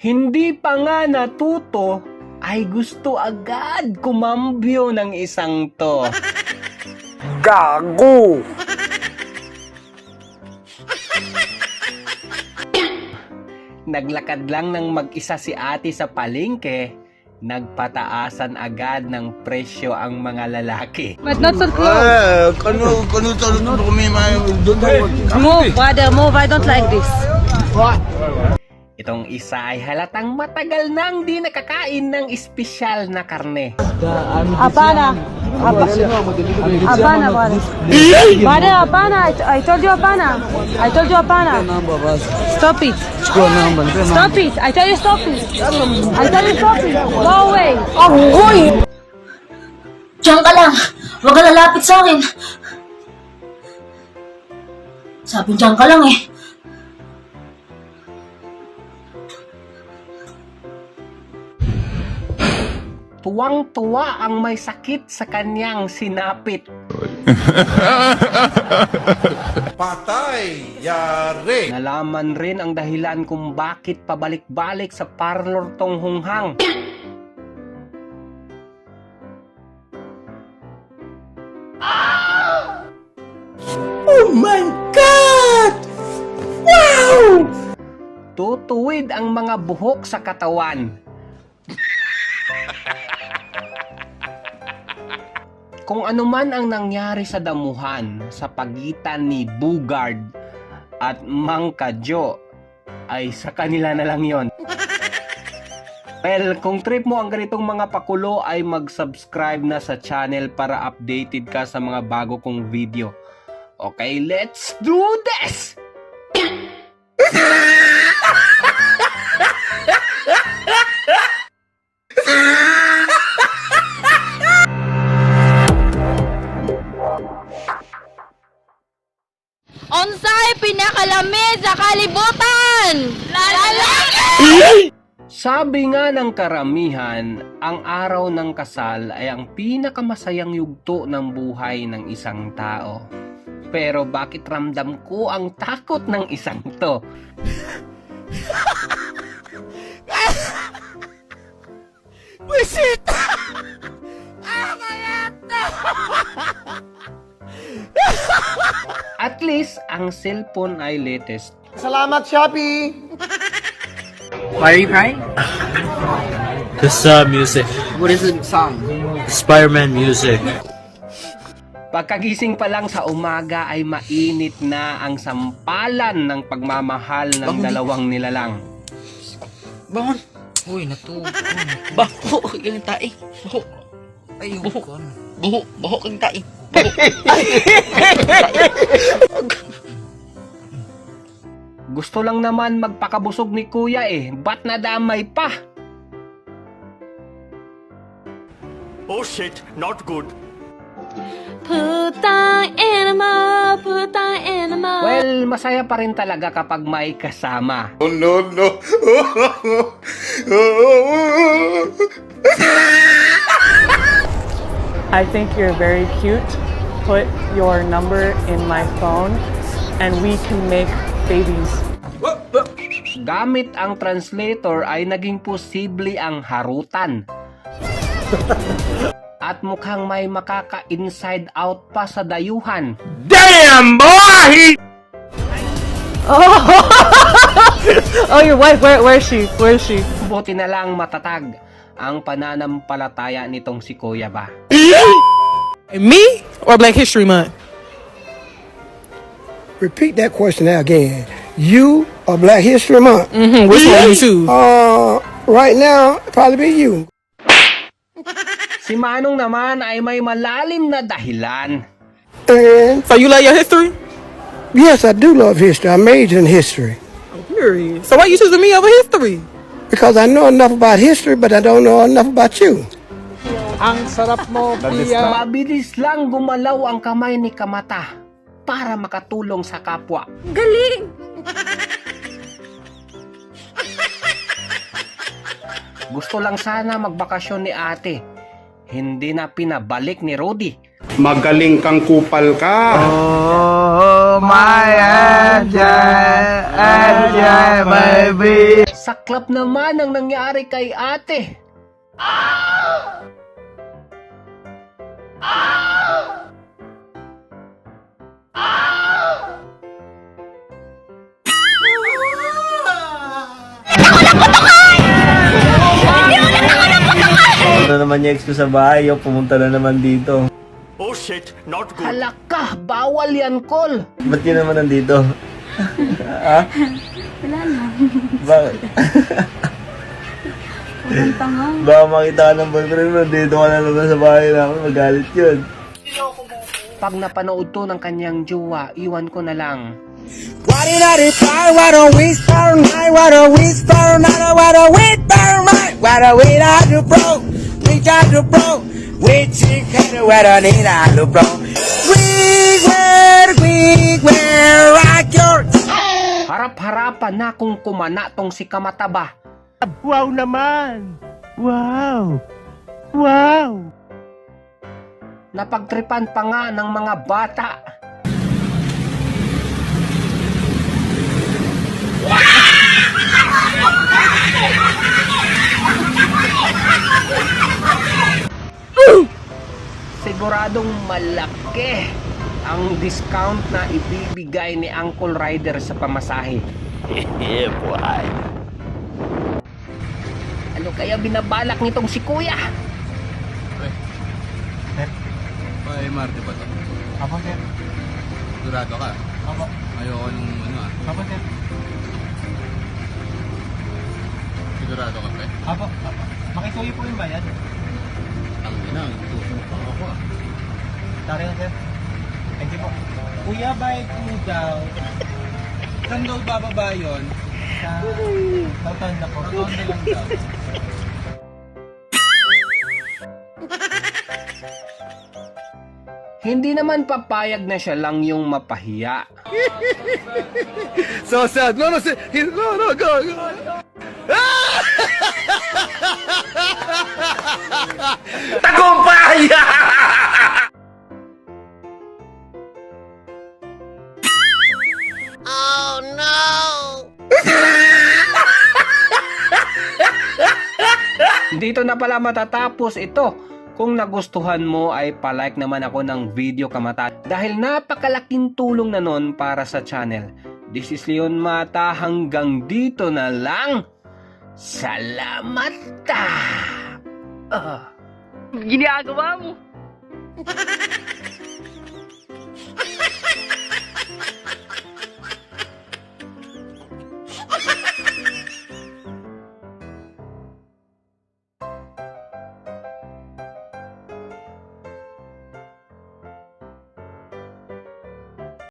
Hindi pa nga natuto, ay gusto agad kumambyo ng isang to. Gago! Naglakad lang ng mag-isa si ate sa palengke, nagpataasan agad ng presyo ang mga lalaki. But not so close. Eh, kanu, kanu sa luto kami Move, brother, move. I don't like this. Itong isa ay halatang matagal nang di nakakain ng espesyal na karne. Apana. Apa- Apana. Brother, Apana. I, told you Apana. I told you Apana. Stop it. Stop it. I tell you stop it. I tell you stop it. Go away. Diyan ka lang. Huwag ka lalapit sa akin. Sabi diyan ka lang eh. Tuwang-tuwa ang may sakit sa kanyang sinapit. Patay! Yari! Nalaman rin ang dahilan kung bakit pabalik-balik sa parlor tong hunghang. Oh my God! Wow! Tutuwid ang mga buhok sa katawan. Kung ano man ang nangyari sa damuhan sa pagitan ni Bugard at Mang Kadyo, ay sa kanila na lang yon. Well, kung trip mo ang ganitong mga pakulo ay mag-subscribe na sa channel para updated ka sa mga bago kong video. Okay, let's do this! Onsay pinakalamig sa kalibutan! Lalaki! Sabi nga ng karamihan, ang araw ng kasal ay ang pinakamasayang yugto ng buhay ng isang tao. Pero bakit ramdam ko ang takot ng isang to? Wisit! At least, ang cellphone ay latest. Salamat, Shopee! This uh, music. What is the song? Spider-Man music. Pagkagising pa lang sa umaga ay mainit na ang sampalan ng pagmamahal ng dalawang nilalang. Bangon! Uy, natubo. Baho kang tae. Baho. Ay, buho. Buho. Baho kang tae. Gusto lang naman magpakabusog ni kuya eh, ba't nadamay pa? Oh shit, not good. Putang enema, putang enema. Well, masaya pa rin talaga kapag may kasama. Oh no, no. I think you're very cute. Put your number in my phone and we can make babies. Gamit ang translator ay naging posible ang harutan. At mukhang may makaka-inside out pa sa dayuhan. Damn, boy! Oh, your wife, where, where is she? Where is she? Buti na lang matatag ang pananampalataya nitong si Kuya ba. Me or Black History Month? Repeat that question again. You or Black History Month? Mm-hmm. Which one you choose? Uh, right now, probably be you. Si Manong naman ay may malalim na dahilan. And So you like your history? yes, I do love history. I majored in history Period. So why you choosing me over history? Because I know enough about history, but I don't know enough about you. Mabilis lang gumalaw ang kamay ni Kamata para makatulong sa kapwa. Galing! Gusto lang sana magbakasyon ni ate. Hindi na pinabalik ni Rudy. Magaling kang kupal ka. Oh, my angel, angel, baby. Saklap naman ang nangyari kay ate. Ano naman yung ex ko sa bahay, yung pumunta na naman dito. Oh shit, not good. Halaka, bawal yan, Kol. Ba't yun naman nandito? ha? Wala lang. Bakit? Baka makita ka ng boyfriend mo, nandito ka na naman sa bahay namin, magalit yun. Pag napanood to ng kanyang jowa, iwan ko na lang. What did I reply? What a whisper night, what a whisper night, what a whisper night, what a we are to bro, we got to bro, we chicken, what a need I to bro. We were, we. Harap-harapan na kung kumana tong si Kamataba. Wow naman! Wow! Wow! Napagtripan pa nga ng mga bata. Siguradong malaki ang discount na ibibigay ni Uncle Rider sa pamasahe. yeah, boy. Ano kaya binabalak nitong si Kuya? Ay, Marte ba to? Apo, sir. Durado ka? Apo. Ayoko nung ano ah. Apo, sir. Sigurado ka, pre? Apo, apo. Makisuyo po yung bayad? Ang ina, tusunod pa ako ah. Tari na, sir. Thank you po. Kuya, bayad po daw. Saan daw bababa yun? Sa... Rotonda po. Rotonda lang daw. Hindi naman papayag na siya lang yung mapahiya. So sad. No, no, no, no, go, go. Dito na pala matatapos ito. Kung nagustuhan mo ay palike naman ako ng video kamata dahil napakalaking tulong na nun para sa channel. This is Leon Mata hanggang dito na lang. Salamat ta! Ah. Ginagawa mo.